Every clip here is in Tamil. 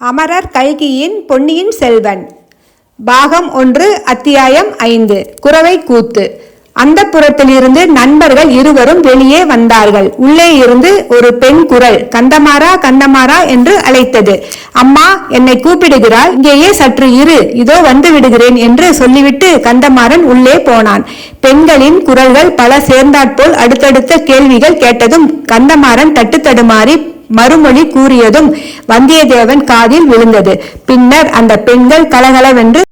அமரர் கல்கியின் பொன்னியின் செல்வன். பாகம் ஒன்று அத்தியாயம் ஐந்து குறவை கூத்து. அந்த புறத்திலிருந்து நண்பர்கள் இருவரும் வெளியே வந்தார்கள். உள்ளே இருந்து ஒரு பெண் குரல் கந்தமாரா கந்தமாரா என்று அழைத்தது. அம்மா என்னை கூப்பிடுகிறாள் இங்கேயே சற்று இரு. இதோ வந்து விடுகிறேன் என்று சொல்லிவிட்டு கந்தமாறன் உள்ளே போனான். பெண்களின் குரல்கள் பல சேர்ந்தாற்போல் அடுத்தடுத்த கேள்விகள் கேட்டதும் கந்தமாறன் தட்டு தடுமாறி மறுமொழி கூறியதும் வந்தியத்தேவன் காதில் விழுந்தது. பின்னர் அந்த பெண்கள் கலகலவென்று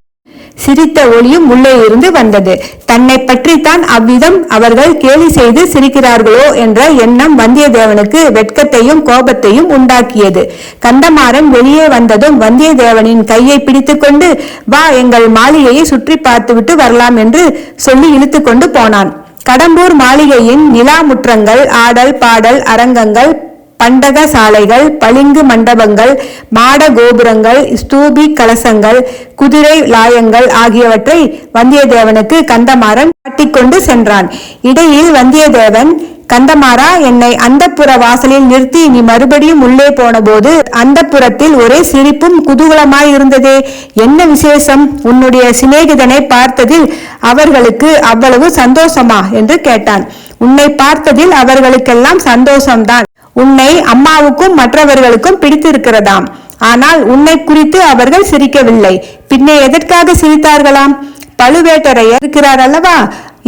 சிரித்த ஒளியும் உள்ளே இருந்து வந்தது. தன்னை பற்றித்தான் அவ்விதம் அவர்கள் கேலி செய்து சிரிக்கிறார்களோ என்ற எண்ணம் வந்தியத்தேவனுக்கு வெட்கத்தையும் கோபத்தையும் உண்டாக்கியது. கந்தமாறன் வெளியே வந்ததும் வந்தியத்தேவனின் கையை பிடித்துக்கொண்டு வா எங்கள் மாளிகையை சுற்றி பார்த்துவிட்டு வரலாம் என்று சொல்லி இழுத்துக்கொண்டு போனான். கடம்பூர் மாளிகையின் நிலா முற்றங்கள் ஆடல் பாடல் அரங்கங்கள் பண்டக சாலைகள் பளிங்கு மண்டபங்கள் மாட கோபுரங்கள் ஸ்தூபி கலசங்கள் குதிரை லாயங்கள் ஆகியவற்றை வந்தியத்தேவனுக்கு கந்தமாறன் காட்டிக்கொண்டு சென்றான். இடையில் வந்தியத்தேவன் கந்தமாறா என்னை அந்தப்புற வாசலில் நிறுத்தி நீ மறுபடியும் உள்ளே போனபோது அந்தப்புறத்தில் ஒரே சிரிப்பும் குதூகலமாய் இருந்ததே. என்ன விசேஷம்? உன்னுடைய சிநேகிதனை பார்த்ததில் அவர்களுக்கு அவ்வளவு சந்தோஷமா? என்று கேட்டான். உன்னை பார்த்ததில் அவர்களுக்கெல்லாம் சந்தோஷம்தான். உன்னை அம்மாவுக்கும் மற்றவர்களுக்கும் பிடித்திருக்கிறதாம். ஆனால் உன்னை குறித்து அவர்கள் சிரிக்கவில்லை. பின்னே எதற்காக சிரித்தார்களாம்? பழுவேட்டரையர் இருக்கிறார் அல்லவா?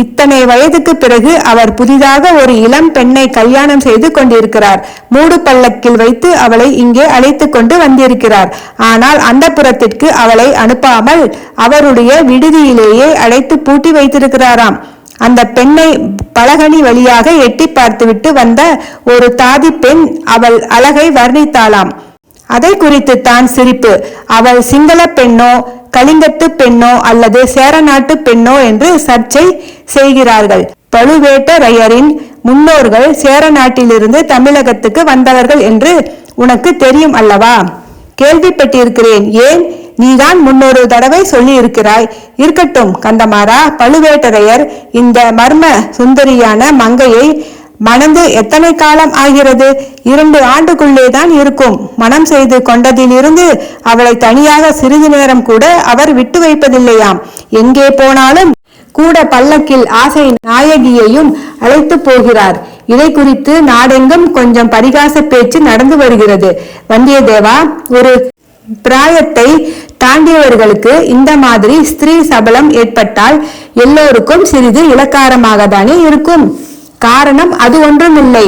இத்தனை வயதுக்கு பிறகு அவர் புதிதாக ஒரு இளம் பெண்ணை கல்யாணம் செய்து கொண்டிருக்கிறார். மூடு பல்லக்கில் வைத்து அவளை இங்கே அழைத்து கொண்டு வந்திருக்கிறார். ஆனால் அந்த புறத்திற்கு அவளை அனுப்பாமல் அவருடைய விடுதியிலேயே அழைத்து பூட்டி வைத்திருக்கிறாராம். அந்த பெண்ணை பலகனி வழியாக எட்டி பார்த்துவிட்டு வந்த ஒரு தாதி பெண் அவள் அழகை வர்ணித்தாளாம். அதை குறித்து தான் சிரிப்பு. அவள் சிங்கள பெண்ணோ கலிங்கத்து பெண்ணோ அல்லது சேரநாட்டு பெண்ணோ என்று சர்ச்சை செய்கிறார்கள். பழுவேட்டரையரின் முன்னோர்கள் சேர நாட்டிலிருந்து தமிழகத்துக்கு வந்தவர்கள் என்று உனக்கு தெரியும் அல்லவா? கேள்விப்பட்டிருக்கிறேன். ஏன் நீதான் முன்னொரு தடவை சொல்லி இருக்கிறாய் இருக்கட்டும் கந்தமாரா பழுவேட்டரையர் இந்த மர்ம சுந்தரியான மங்கையை மணந்து எத்தனை காலம் ஆகிறது? இரண்டு ஆண்டுக்குள்ளே தான் இருக்கும். மனம் செய்து கொண்டதிலிருந்து அவளை தனியாக சிறிது நேரம் கூட அவர் விட்டு வைப்பதில்லையாம். எங்கே போனாலும் கூட பல்லக்கில் ஆசை நாயகியையும் அழைத்து போகிறார். இதை குறித்து நாடெங்கும் கொஞ்சம் பரிகாச பேச்சு நடந்து வருகிறது. வந்தியத்தேவா ஒரு பிராயத்தை தாண்டியவர்களுக்கு இந்த மாதிரி ஸ்திரீ சபலம் ஏற்பட்டால் எல்லோருக்கும் சிறிது இலக்காரமாக தானே இருக்கும். காரணம் அது ஒன்றுமில்லை.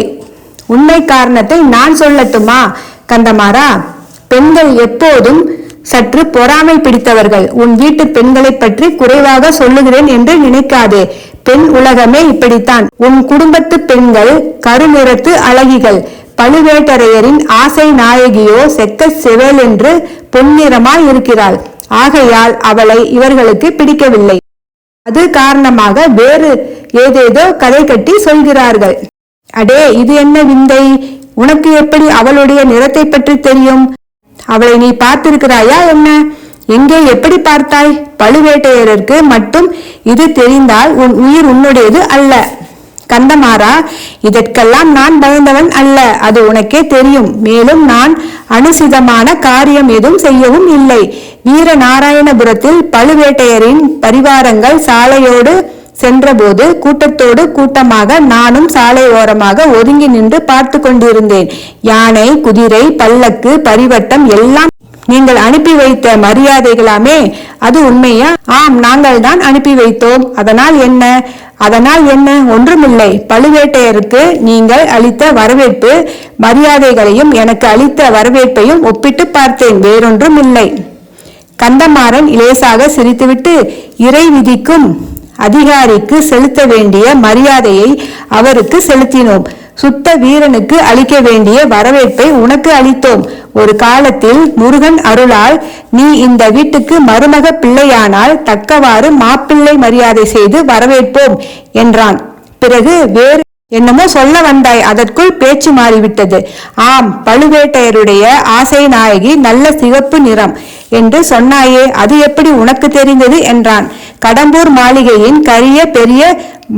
உண்மை காரணத்தை நான் சொல்லட்டுமா? கந்தமாரா பெண்கள் எப்போதும் சற்று பொறாமை பிடித்தவர்கள். உன் வீட்டு பெண்களை பற்றி குறைவாக சொல்லுகிறேன் என்று நினைக்காதே. பெண் உலகமே இப்படித்தான். உன் குடும்பத்து பெண்கள் கருநிறத்து அழகிகள். பழுவேட்டரையரின் ஆசை நாயகியோ செக்க செவல் என்று பொன்னிறமாய் இருக்கிறாள். ஆகையால் அவளை இவர்களுக்கு பிடிக்கவில்லை. அது காரணமாக வேறு ஏதேதோ கதை கட்டி சொல்கிறார்கள். அடே இது என்ன விந்தை? உனக்கு எப்படி அவளுடைய நிறத்தை பற்றி தெரியும்? அவளை நீ பார்த்திருக்கிறாயா என்ன? எங்கே எப்படி பார்த்தாய்? பழுவேட்டையருக்கு மட்டும் இது தெரிந்தால் உன் உயிர் உன்னுடையது அல்ல. கந்தமாறா இதற்கெல்லாம் நான் பயந்தவன் அல்ல அது உனக்கே தெரியும். மேலும் நான் அனுசிதமான காரியம் எதுவும் செய்யவும் இல்லை. வீரநாராயணபுரத்தில் பழுவேட்டையரின் பரிவாரங்கள் சாலையோடு சென்றபோது கூட்டத்தோடு கூட்டமாக நானும் சாலை ஓரமாக ஒதுங்கி நின்று பார்த்து கொண்டிருந்தேன். யானை குதிரை பல்லக்கு பரிவட்டம் எல்லாம் நீங்கள் அனுப்பி வைத்த மரியாதைகளாமே அது உண்மையா? ஆம் நாங்கள் தான் அனுப்பி வைத்தோம். அதனால் என்ன? அதனால் என்ன? ஒன்றுமில்லை. பழுவேட்டையருக்கு நீங்கள் அளித்த வரவேற்பு மரியாதைகளையும் எனக்கு அளித்த வரவேற்பையும் ஒப்பிட்டு பார்த்தேன். வேறொன்றும் இல்லை கந்தமாறன் இலேசாக சிரித்துவிட்டு இறை விதிக்கும் அதிகாரிக்கு செலுத்த வேண்டிய மரியாதையை அவருக்கு செலுத்தினோம். சுத்த வீரனுக்கு அளிக்க வேண்டிய வரவேற்பை உனக்கு அளித்தோம். ஒரு காலத்தில் முருகன் அருளால் நீ இந்த வீட்டுக்கு மருமக பிள்ளையானால் தக்கவாறு மாப்பிள்ளை மரியாதை செய்து வரவேற்போம் என்றான். பிறகு வேறு என்னமோ சொல்ல வந்தாய் அதற்குள் பேச்சு மாறிவிட்டது. ஆம் பழுவேட்டையருடைய ஆசை நாயகி நல்ல சிவப்பு நிறம். என்று சொன்னாயே அது எப்படி உனக்கு தெரிந்தது? என்றான். கடம்பூர் மாளிகையின் கரிய பெரிய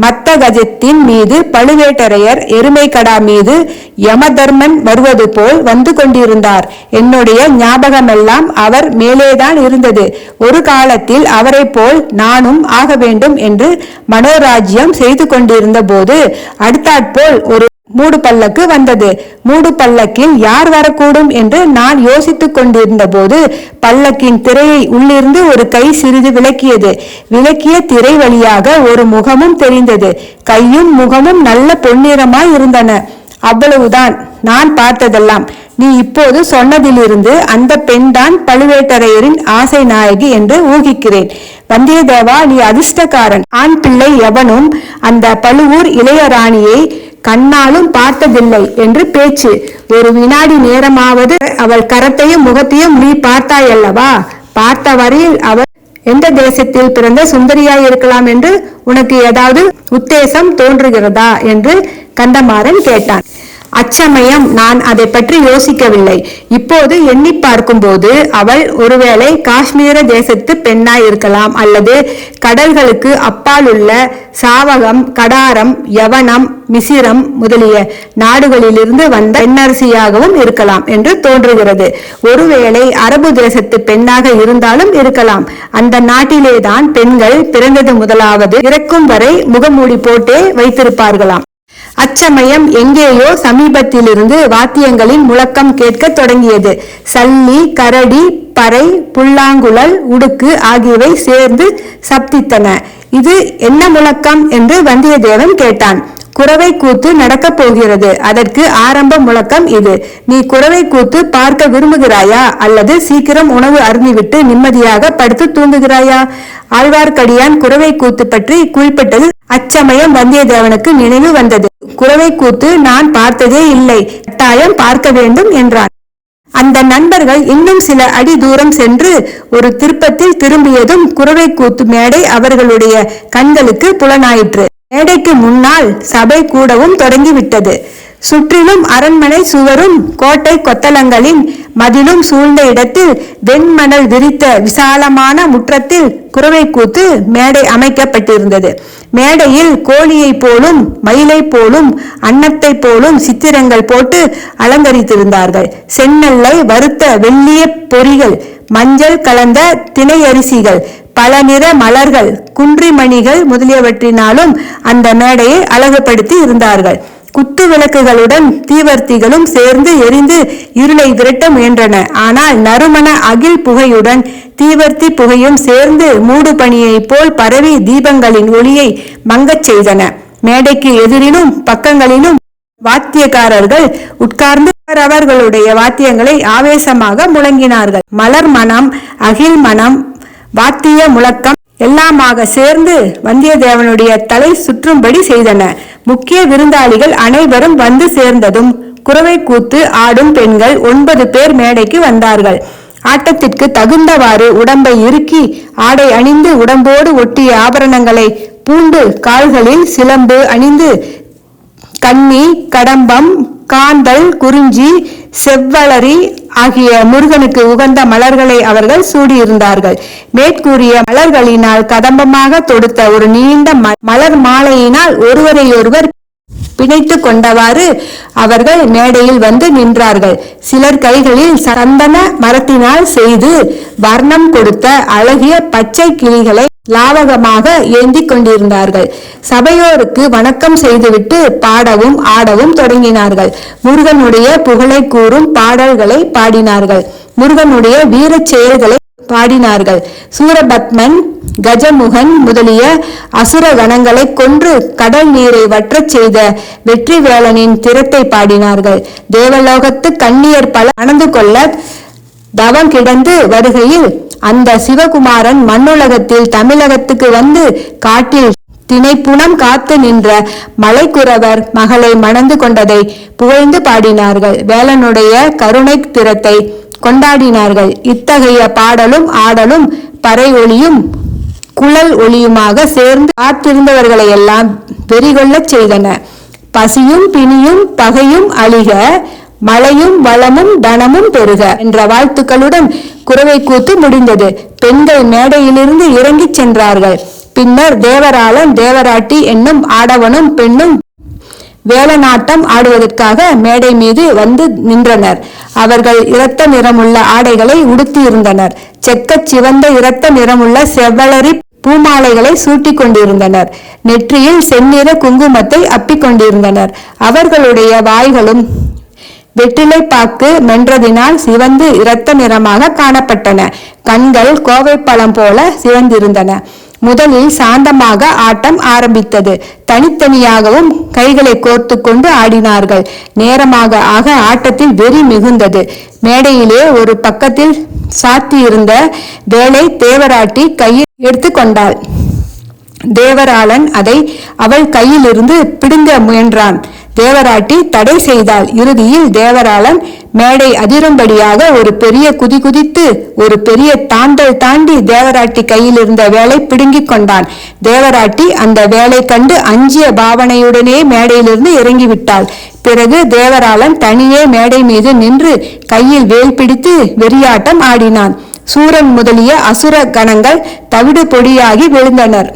மத்தகஜத்தின் மீது பழுவேட்டரையர் எருமைக்கடா மீது யமதர்மன் வருவது போல் வந்து கொண்டிருந்தார். என்னுடைய ஞாபகமெல்லாம் அவர் மேலேதான் இருந்தது. ஒரு காலத்தில் அவரைப் போல் நானும் ஆக வேண்டும் என்று மனோராஜ்யம் செய்து கொண்டிருந்த போது அடுத்தாற்போல் ஒரு மூடு பல்லக்கு வந்தது. மூடு பல்லக்கில் யார் வரக்கூடும் என்று நான் யோசித்துக் கொண்டிருந்த போது பல்லக்கின் திரையை உள்ளிருந்து ஒரு கை சிறிது விளக்கியது விளக்கிய திரை வழியாக ஒரு முகமும் தெரிந்தது. கையும் முகமும் நல்ல பொன்னிறமாய் இருந்தன. அவ்வளவுதான். நான் பார்த்ததெல்லாம். நீ இப்போது சொன்னதிலிருந்து அந்த பெண்தான் பழுவேட்டரையரின் ஆசை நாயகி என்று ஊகிக்கிறேன். வந்தியத்தேவா நீ அதிர்ஷ்டக்காரன். ஆண் பிள்ளை எவனும் அந்த பழுவூர் இளையராணியை கண்ணாலும் பார்த்ததில்லை என்று பேச்சு. ஒரு வினாடி நேரமாவது அவள் கரத்தையும் முகத்தையும் நீ பார்த்தாயல்லவா? பார்த்த வரையில் அவள் எந்த தேசத்தில் பிறந்த சுந்தரியாய் இருக்கலாம் என்று உனக்கு ஏதாவது உத்தேசம் தோன்றுகிறதா? என்று கந்தமாறன் கேட்டான். அச்சமயம் நான் அதை பற்றி யோசிக்கவில்லை. இப்போது எண்ணி பார்க்கும்போது அவள் ஒருவேளை காஷ்மீர தேசத்து பெண்ணாய் இருக்கலாம் அல்லது கடல்களுக்கு அப்பால் உள்ள சாவகம் கடாரம் யவனம் மிசிரம் முதலிய நாடுகளிலிருந்து வந்த பெண்ணரசியாகவும் இருக்கலாம் என்று தோன்றுகிறது. ஒருவேளை அரபு தேசத்து பெண்ணாக இருந்தாலும் இருக்கலாம். அந்த நாட்டிலேதான் பெண்கள் பிறந்தது முதலாவது. இறக்கும் வரை முகமூடி போட்டே வைத்திருப்பார்களாம். அச்சமயம் எங்கேயோ சமீபத்திலிருந்து வாத்தியங்களின் முழக்கம் கேட்க தொடங்கியது. சல்லி கரடி பறை புல்லாங்குழல் உடுக்கு ஆகியவை சேர்ந்து சப்தித்தன. இது என்ன முழக்கம் என்று வந்தியத்தேவன் கேட்டான். குறவை கூத்து நடக்கப் போகிறது. அதற்கு ஆரம்ப முழக்கம் இது. நீ குறவை கூத்து பார்க்க விரும்புகிறாயா? அல்லது சீக்கிரம் உணவு அருந்திவிட்டு நிம்மதியாக படுத்து தூங்குகிறாயா? ஆழ்வார்க்கடியான் குறவை கூத்து பற்றி குறிப்பிட்டது அச்சமயம் வந்தியத்தேவனுக்கு நினைவு வந்தது. குறவை கூத்து நான் பார்த்ததே இல்லை. கட்டாயம் பார்க்க வேண்டும் என்றான். அந்த நண்பர்கள் இன்னும் சில அடி தூரம் சென்று ஒரு திருப்பத்தில் திரும்பியதும் குறவை கூத்து மேடை அவர்களுடைய கண்களுக்கு புலனாயிற்று. மேடைக்கு முன்னால் சபை கூடவும் தொடங்கிவிட்டது. சுற்றிலும் அரண்மனை சுவரும் கோட்டை கொத்தளங்களின் மதிலும் சூழ்ந்த இடத்தில் வெண்மணல் விரித்த விசாலமான முற்றத்தில் குறவை கூத்து மேடை அமைக்கப்பட்டிருந்தது. மேடையில் கோழியைப் போலும் மயிலைப் போலும் அன்னத்தைப் போலும் சித்திரங்கள் போட்டு அலங்கரித்திருந்தார்கள். செந்நெல்லை வறுத்த வெள்ளிய பொறிகள் மஞ்சள் கலந்த திணையரிசிகள் பல நிற மலர்கள் குன்றிமணிகள் முதலியவற்றினாலும் அந்த மேடையை அழகுபடுத்தி இருந்தார்கள். குத்து விளக்குகளுடன் தீவர்த்திகளும் சேர்ந்து எரிந்து இருளை விரட்ட முயன்றன. ஆனால் நறுமண அகில் புகையுடன் தீவர்த்தி புகையும் சேர்ந்து மூடு பணியைப் போல் பரவி தீபங்களின் ஒளியை மங்கச் செய்தன. மேடைக்கு எதிரிலும் பக்கங்களிலும் வாத்தியக்காரர்கள் உட்கார்ந்து அவர்களுடைய வாத்தியங்களை ஆவேசமாக முழங்கினார்கள். மலர் மனம் அகில் மனம் வாத்திய முழக்கம் எல்லாமாக சேர்ந்து வந்தியத்தேவனுடைய தலை சுற்றும்படி செய்தன. முக்கிய விருந்தாளிகள் அனைவரும் வந்து சேர்ந்ததும் குறவை கூத்து ஆடும் பெண்கள் ஒன்பது பேர் மேடைக்கு வந்தார்கள். ஆட்டத்திற்கு தகுந்தவாறு உடம்பை இறுக்கி ஆடை அணிந்து உடம்போடு ஒட்டிய ஆபரணங்களை பூண்டு கால்களில் சிலம்பு அணிந்து கண்ணி கடம்பம் காந்தல் குறிஞ்சி செவ்வளரி ஆகிய முருகனுக்கு உகந்த மலர்களை அவர்கள் சூடியிருந்தார்கள். மேற்கூறிய மலர்களினால் கதம்பமாக தொடுத்த ஒரு நீண்ட ம- மலர் மாலையினால் ஒருவரையொருவர் பிணைத்து கொண்டவாறு அவர்கள் மேடையில் வந்து நின்றார்கள். சிலர் கைகளில் சந்தன மரத்தினால் செய்து வர்ணம் கொடுத்த அழகிய பச்சை கிளிகளை லாவகமாக ஏந்திக் கொண்டிருந்தார்கள். சபையோருக்கு வணக்கம் செய்துவிட்டு பாடவும் ஆடவும் தொடங்கினார்கள். முருகனுடைய புகழை கூறும் பாடல்களை பாடினார்கள். முருகனுடைய வீரச் செயல்களை பாடினார்கள். சூரபத்மன் கஜமுகன் முதலிய அசுர கணங்களை கொன்று கடல் நீரை வற்றச் செய்த வெற்றி வேலனின் திறத்தை பாடினார்கள். தேவலோகத்து கண்ணியர் பல அணந்து கொள்ள தவம் கிடந்து வருகையில் அந்த சிவகுமாரன் மண்ணுலகத்தில் தமிழகத்துக்கு வந்து காட்டில் திணைப்புணம் காத்து நின்ற மலைக்குறவர் மகளை மணந்து கொண்டதை புகழ்ந்து பாடினார்கள். வேலனுடைய கருணை திறத்தை கொண்டாடினார்கள். இத்தகைய பாடலும் ஆடலும் பறை ஒளியும் குழல் ஒளியுமாக சேர்ந்து காத்திருந்தவர்களை எல்லாம் வெறிகொள்ளச் செய்தன. பசியும் பிணியும் பகையும் அழிக மழையும் வளமும் தனமும் பெருக என்ற வாழ்த்துக்களுடன் குறவை கூத்து முடிந்தது. பெண்கள் மேடையிலிருந்து இறங்கிச் சென்றார்கள். பின்னர் தேவராளன் தேவராட்டி என்னும் ஆடவனும் பெண்ணும் வேலநாட்டம் ஆடுவதற்காக மேடை மீது வந்து நின்றனர். அவர்கள் இரத்த நிறமுள்ள ஆடைகளை உடுத்தியிருந்தனர். செக்கச் சிவந்த இரத்த நிறமுள்ள செவ்வளரி பூமாலைகளை சூட்டிக் கொண்டிருந்தனர் நெற்றியில் செந்நிற குங்குமத்தை அப்பிக் கொண்டிருந்தனர் அவர்களுடைய வாய்களும் வெற்றிலை பாக்கு மென்றதினால் சிவந்து இரத்த நிறமாக காணப்பட்டன. கண்கள் கோவைப்பழம் போல சிவந்திருந்தன. முதலில் சாந்தமாக ஆட்டம் ஆரம்பித்தது. தனித்தனியாகவும் கைகளை கோர்த்து கொண்டு ஆடினார்கள். நேரமாக ஆக ஆட்டத்தில் வெறி மிகுந்தது. மேடையிலே ஒரு பக்கத்தில் சாத்தியிருந்த வேலை தேவராட்டி கையில் எடுத்துக்கொண்டாள் தேவராளன் அதை அவள் கையிலிருந்து பிடுங்க முயன்றான். தேவராட்டி தடை செய்தாள். இறுதியில் தேவராளன் மேடை அதிரும்படியாக ஒரு பெரிய குதி குதித்து ஒரு பெரிய தாண்டல் தாண்டி தேவராட்டி கையில் இருந்த வேலை பிடுங்கிக் கொண்டான். தேவராட்டி அந்த வேலை கண்டு அஞ்சிய பாவனையுடனே மேடையிலிருந்து இறங்கிவிட்டாள். பிறகு தேவராளன் தனியே மேடை மீது நின்று கையில் வேல் பிடித்து வெறியாட்டம் ஆடினான். சூரன் முதலிய அசுர கணங்கள் தவிடு பொடியாகி விழுந்தனர்.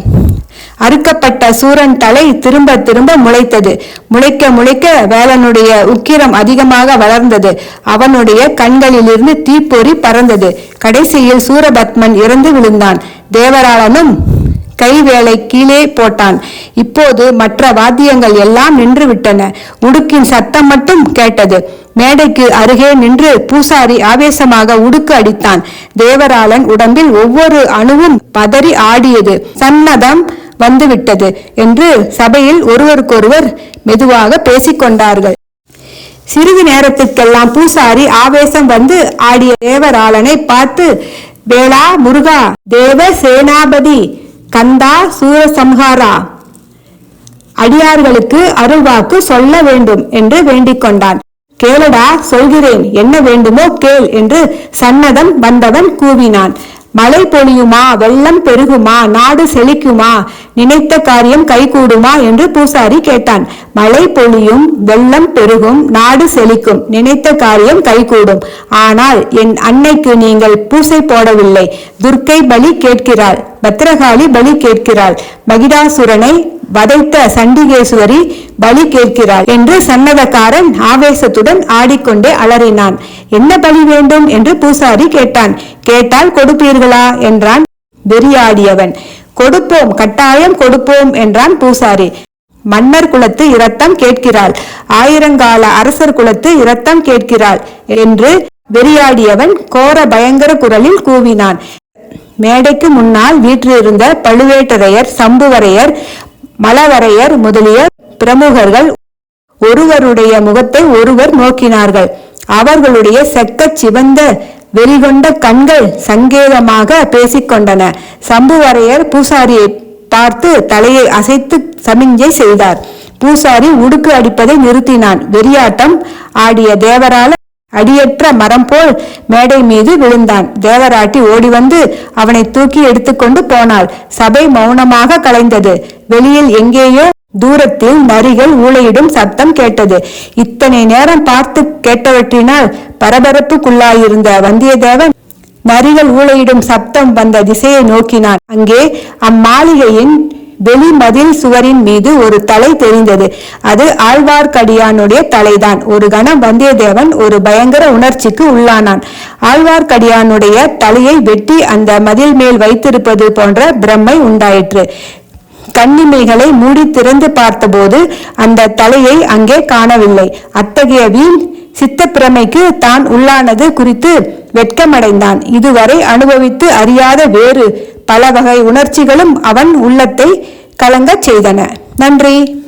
அறுக்கப்பட்ட சூரன் தலை திரும்ப திரும்ப முளைத்தது. முளைக்க முளைக்க வேலனுடைய உக்கிரம் அதிகமாக வளர்ந்தது. அவனுடைய கண்களிலிருந்து தீப்பொறி பறந்தது. கடைசியில் சூரபத்மன் இறந்து விழுந்தான். தேவராளனும் கைவேலை கீழே போட்டான். இப்போது மற்ற வாத்தியங்கள் எல்லாம் நின்று விட்டன. உடுக்கின் சத்தம் மட்டும் கேட்டது. மேடைக்கு அருகே நின்று பூசாரி ஆவேசமாக உடுக்கு அடித்தான். தேவராளன் உடம்பில் ஒவ்வொரு அணுவும் பதறி ஆடியது. சன்னதம் வந்துவிட்டது என்று சபையில் ஒருவருக்கொருவர் மெதுவாக பேசிக்கொண்டார்கள். சிறிது நேரத்துக்கெல்லாம் பூசாரி ஆவேசம் வந்து ஆடிய தேவராளனை பார்த்து வேளா முருகா தேவ சேனாபதி கந்தா சூரசம்ஹாரா அடியார்களுக்கு அருள்வாக்கு சொல்ல வேண்டும் என்று வேண்டிக் கொண்டான். கேளடா சொல்கிறேன் என்ன வேண்டுமோ கேள் என்று சன்னதம் வந்தவன் கூவினான். மழை பொழியுமா? வெள்ளம் பெருகுமா? நாடு செழிக்குமா? நினைத்த காரியம் கைகூடுமா? என்று பூசாரி கேட்டான். மழை பொழியும் வெள்ளம் பெருகும் நாடு செழிக்கும். நினைத்த காரியம் கைகூடும். ஆனால் என் அன்னைக்கு நீங்கள் பூசை போடவில்லை. துர்க்கை பலி கேட்கிறாள். பத்ரகாளி பலி கேட்கிறாள். மகிடாசுரனை வதைத்த சண்டிகேஸ்வரி பலி கேட்கிறாள் என்று சன்னதக்காரன் ஆவேசத்துடன் ஆடிக்கொண்டே அலறினான். என்ன பலி வேண்டும்? என்று பூசாரி கேட்டான். கேட்டால் கொடுப்பீர்களா? என்றான் வெறியாடியவன். கொடுப்போம் கட்டாயம் கொடுப்போம் என்றான் பூசாரி. மன்னர் குலத்து இரத்தம் கேட்கிறாள். ஆயிரங்கால அரசர் குலத்து இரத்தம் கேட்கிறாள் என்று வெறியாடியவன் கோர பயங்கர குரலில் கூவினான். மேடைக்கு முன்னால் வீற்றிருந்த பழுவேட்டரையர் சம்புவரையர் மலவரையர் முதலிய பிரமுகர்கள் ஒருவருடைய முகத்தை ஒருவர் நோக்கினார்கள். அவர்களுடைய செக்கச் சிவந்த வெளிகொண்ட கண்கள் சங்கேதமாக பேசிக்கொண்டன. சம்புவரையர் பூசாரியை பார்த்து தலையை அசைத்து சமிஞ்சை செய்தார். பூசாரி உடுக்கு அடிப்பதை நிறுத்தினான். வெறியாட்டம் ஆடிய தேவரால அடியற்ற மரம் போல் மேடை மீது விழுந்தான். தேவராட்டி ஓடி வந்து அவனை தூக்கி எடுத்துக்கொண்டு போனாள். சபை மௌனமாக கலைந்தது. வெளியில் எங்கேயோ தூரத்தில் நரிகள் ஊளையிடும் சத்தம் கேட்டது. இத்தனை நேரம் பார்த்து கேட்டவற்றினால் பரபரப்புக்குள்ளாயிருந்த வந்தியத்தேவன் நரிகள் ஊளையிடும் சப்தம் வந்த திசையை நோக்கினான். அங்கே அம்மாளிகையின் வெளி மதில் சுவரின் மீது ஒரு தலை தெரிந்தது. அது ஆழ்வார்க்கடியானுடைய தலைதான். ஒரு கணம் வந்தியத்தேவன் ஒரு பயங்கர உணர்ச்சிக்கு உள்ளானான். ஆழ்வார்க்கடியானுடைய தலையை வெட்டி அந்த மதில் மேல் வைத்திருப்பது போன்ற பிரம்மை உண்டாயிற்று. கண்ணிமைகளை மூடி திறந்து பார்த்தபோது அந்த தலையை அங்கே காணவில்லை. அத்தகைய வீண் சித்தப்பிரமைக்கு தான் உள்ளானது குறித்து வெட்கமடைந்தான். இதுவரை அனுபவித்து அறியாத வேறு பல வகை உணர்ச்சிகளும் அவன் உள்ளத்தை கலங்கச் செய்தன. நன்றி.